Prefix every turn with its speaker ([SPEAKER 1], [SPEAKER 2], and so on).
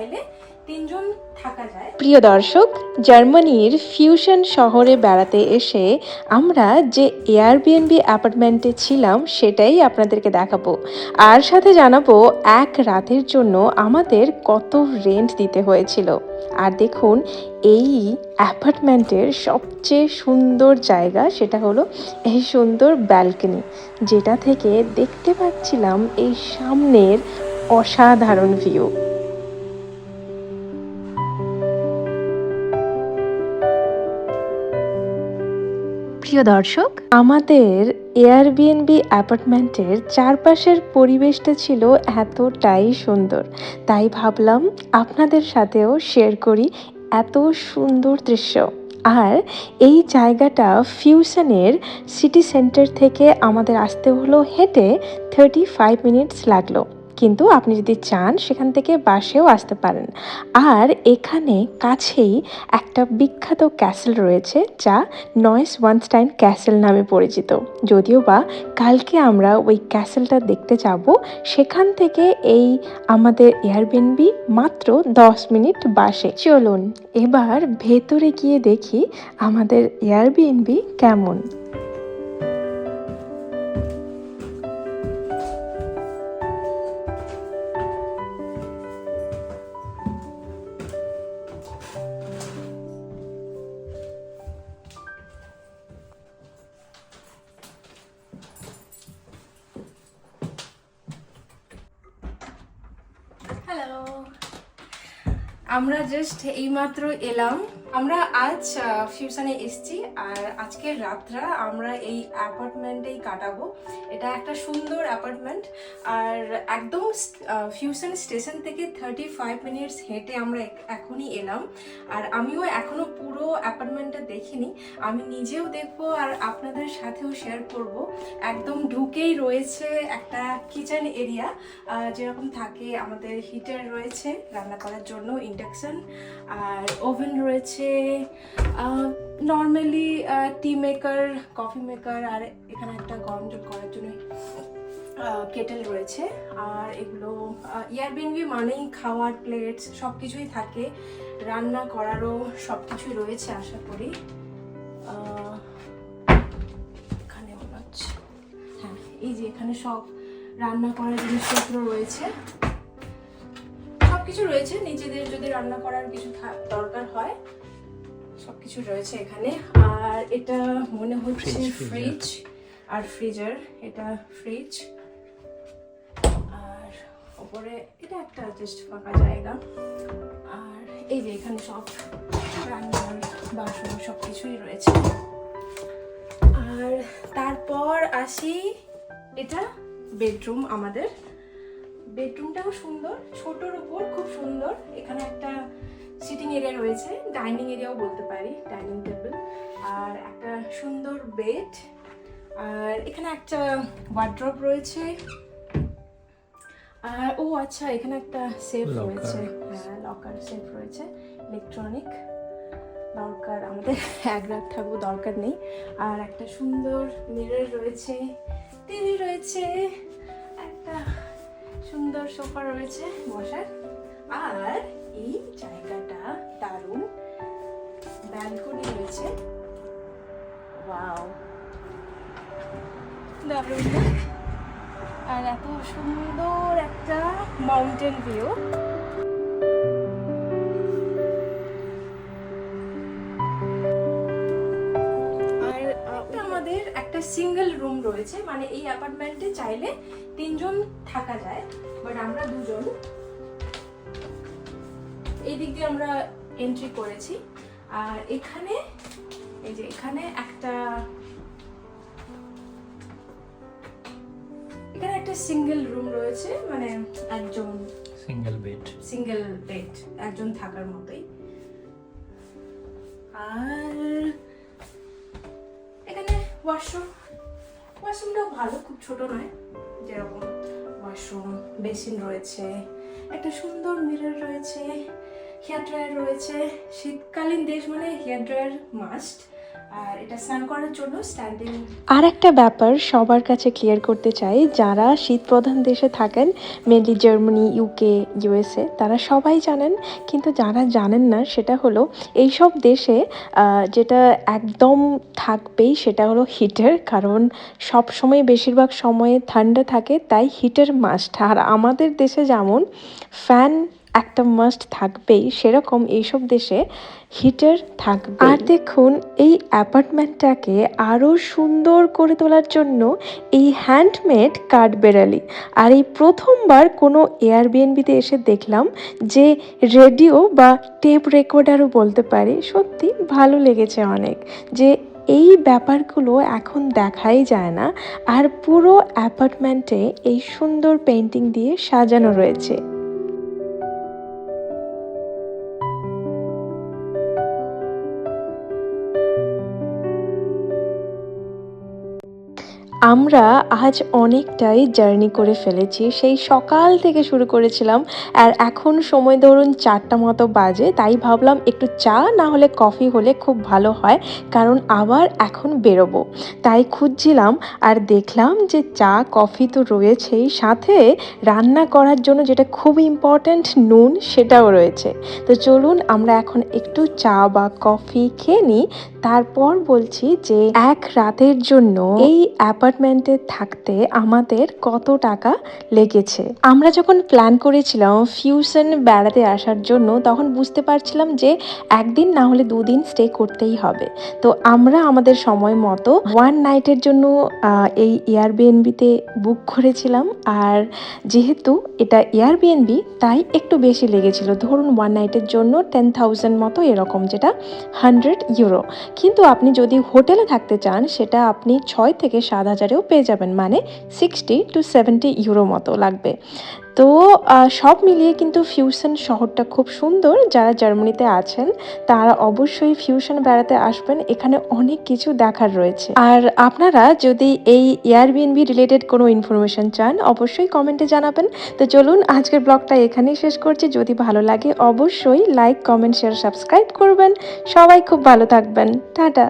[SPEAKER 1] চাইলে তিনজন থাকা যায়।
[SPEAKER 2] প্রিয় দর্শক, জার্মানির ফিউশন শহরে বেড়াতে এসে আমরা যে এয়ারবিএনবি অ্যাপার্টমেন্টে ছিলাম সেটাই আপনাদেরকে দেখাবো। আর সাথে জানাব, এক রাতের জন্য আমাদের কত রেন্ট দিতে হয়েছিল। আর দেখুন, এই অ্যাপার্টমেন্টের সবচেয়ে সুন্দর জায়গা সেটা হলো এই সুন্দর ব্যালকনি যেটা থেকে দেখতে পাচ্ছিলাম এই সামনের অসাধারণ ভিউ প্রিয় দর্শক, আমাদের এয়ারবিএনবি অ্যাপার্টমেন্টের চারপাশের পরিবেশটা ছিল এতটাই সুন্দর। তাই ভাবলাম আপনাদের সাথেও শেয়ার করি এত সুন্দর দৃশ্য। আর এই জায়গাটা ফিউশনের সিটি সেন্টার থেকে আমাদের আসতে হলো, হেঁটে থার্টি ফাইভ মিনিটস লাগল। কিন্তু আপনি যদি চান, সেখান থেকে বাসেও আসতে পারেন। আর এখানে কাছেই একটা বিখ্যাত ক্যাসেল রয়েছে, যা নয়েস ওয়ানস্টাইন ক্যাসেল নামে পরিচিত। যদিও বা কালকে আমরা ওই ক্যাসেলটা দেখতে যাব, সেখান থেকে এই আমাদের এয়ারবিএনবি মাত্র দশ মিনিট বাসে। চলুন, এবার ভেতরে গিয়ে দেখি আমাদের এয়ারবিএনবি কেমন।
[SPEAKER 1] Hello. আমরা জাস্ট এইমাত্র এলাম। আমরা আজ ফিউশনে এসেছি আর আজকের রাতটা আমরা এই অ্যাপার্টমেন্টেই কাটাবো। এটা একটা সুন্দর অ্যাপার্টমেন্ট আর একদম ফিউশন স্টেশন থেকে থার্টি ফাইভ মিনিটস হেঁটে আমরা এখনই এলাম। আর আমিও এখনও পুরো অ্যাপার্টমেন্টটা দেখিনি। আমি নিজেও দেখব আর আপনাদের সাথেও শেয়ার করব। একদম ঢুকেই রয়েছে একটা কিচেন এরিয়া যেরকম থাকে আমাদের হিটার রয়েছে রান্না করার জন্য ইন্ডাকশন আর ওভেন রয়েছে normally tea maker coffee maker আর এখানে একটা গরম জল করার জন্য কেটেল রয়েছে। আর এগুলো এয়ারবিএনবি মানেই খাওয়ার প্লেটস সব কিছুই থাকে। রান্না করারও সব কিছুই রয়েছে, আশা করি। এখানে মনে হচ্ছে হ্যাঁ এই যে এখানে সব রান্না করার জিনিসপত্র রয়েছে। সব কিছু রয়েছে নিজেদের যদি রান্না করার কিছু দরকার হয় সব কিছু রয়েছে এখানে। আর এটা মনে হচ্ছে ফ্রিজ আর ফ্রিজার এটা ফ্রিজ আর ওপরে এটা একটা জাস্ট ফাঁকা জায়গা। আর এই যে এখানে সব রান্নার বাসন সব কিছুই রয়েছে। আর তারপর আসি এটা বেডরুম আমাদের। বেডরুমটাও সুন্দর ছোটর উপর খুব সুন্দর। এখানে একটা সিটিং এরিয়া রয়েছে ডাইনিং এরিয়াও বলতে পারি ডাইনিং টেবিল আর একটা সুন্দর বেড আর এখানে একটা ওয়ার্ড্রপ রয়েছে। আর ও আচ্ছা এখানে একটা সেফ রয়েছে। হ্যাঁ লকার সেফ রয়েছে। ইলেকট্রনিক দরকার আমাদের এক রাত থাকব দরকার নেই। আর একটা সুন্দর মিরর রয়েছে। টিভি রয়েছে। একটা সুন্দর সোফা রয়েছে বসার। আর এই জায়গাটা দারুণ। ব্যালকনি রয়েছে। ওয়াও। দারুণ আর এত সুন্দর একটা মাউন্টেন ভিউ। সিঙ্গেল রুম রয়েছে মানে এই অ্যাপার্টমেন্টে চাইলে তিনজন থাকা যায় বাট আমরা দুজন। এই দিক দিয়ে আমরা এন্ট্রি করেছি আর এখানে এই যে এখানে একটা এখানে একটা সিঙ্গেল রুম রয়েছে মানে একজন
[SPEAKER 3] সিঙ্গেল বেড
[SPEAKER 1] সিঙ্গেল বেড একজন থাকার মতোই। আর এখানে ওয়াশরুম ওয়াশরুমটাও ভালো, খুব ছোট নয়। যেরকম ওয়াশরুম বেসিন রয়েছে, একটা সুন্দর মিরর রয়েছে হেয়ার ড্রায়ার রয়েছে, শীতকালীন দেশ মানে হেয়ার ড্রায়ার মাস্ট
[SPEAKER 3] আর এটা স্নান করার জন্য স্ট্যান্ডিং
[SPEAKER 1] আর একটা ব্যাপার সবার কাছে ক্লিয়ার করতে চাই, যারা শীতপ্রধান দেশে থাকেন মেনলি জার্মানি ইউকে ইউএসএ তারা সবাই জানেন, কিন্তু যারা জানেন না, সেটা হলো এইসব দেশে যেটা একদম থাকবেই, সেটা হলো হিটার কারণ সব সময় বেশিরভাগ সময়ে ঠান্ডা থাকে, তাই হিটার মাস্ট আর আমাদের দেশে যেমন ফ্যান একটা মাস্ট থাকবেই, সেরকম এইসব দেশে হিটার থাকবে আর দেখুন, এই অ্যাপার্টমেন্টটাকে আরও সুন্দর করে তোলার জন্য এই হ্যান্ডমেড কাঠ কাঠবেড়ালি আর এই প্রথমবার কোনো এয়ারবিএনবিতে এসে দেখলাম যে রেডিও বা টেপ রেকর্ডারও বলতে পারি, সত্যি ভালো লেগেছে অনেক। যে এই ব্যাপারগুলো এখন দেখাই যায় না, আর পুরো অ্যাপার্টমেন্টে এই সুন্দর পেন্টিং দিয়ে সাজানো রয়েছে। আমরা আজ অনেকটাই জার্নি করে ফেলেছি। সেই সকাল থেকে শুরু করেছিলাম আর এখন সময় ধরুন চারটা মতো বাজে, তাই ভাবলাম একটু চা না হলে কফি হলে খুব ভালো হয়, কারণ আবার এখন বেরোবো। তাই খুঁজছিলাম আর দেখলাম যে চা, কফি তো রয়েছেই, সাথে রান্না করার জন্য যেটা খুব ইম্পর্ট্যান্ট নুন সেটাও রয়েছে। তো চলুন আমরা এখন একটু চা বা কফি খেয়ে নিই। তারপর বলছি যে এক রাতের জন্য এই অ্যাপার্টমেন্টে থাকতে আমাদের কত টাকা লেগেছে? আমরা যখন প্ল্যান করেছিলাম ফিউশন বেড়াতে আসার জন্য, তখন বুঝতে পারছিলাম যে একদিন না হলে দুদিন স্টে করতেই হবে। তো আমরা আমাদের সময় মতো ওয়ান নাইটের জন্য এই এয়ারবিএনবিতে বুক করেছিলাম। আর যেহেতু এটা এয়ারবিএনবি তাই একটু বেশি লেগেছিল। ধরুন ওয়ান নাইটের জন্য টেন থাউজেন্ড মতো এরকম, যেটা হান্ড্রেড ইউরো কিন্তু আপনি যদি হোটেলে থাকতে চান, সেটা আপনি ছয় থেকে সাত হাজার হাজারেও পেয়ে যাবেন। মানে সিক্সটি টু সেভেন্টি ইউরো মতো লাগবে। তো সব মিলিয়ে কিন্তু ফিউশন শহরটা খুব সুন্দর। যারা জার্মানিতে আছেন, তারা অবশ্যই ফিউশন বেড়াতে আসবেন। এখানে অনেক কিছু দেখার রয়েছে। আর আপনারা যদি এই এয়ারবিএনবি রিলেটেড কোনো ইনফরমেশন চান, অবশ্যই কমেন্টে জানাবেন। তো চলুন, আজকের ব্লগটা এখানেই শেষ করছি। যদি ভালো লাগে, অবশ্যই লাইক কমেন্ট শেয়ার সাবস্ক্রাইব করবেন। সবাই খুব ভালো থাকবেন। টাটা!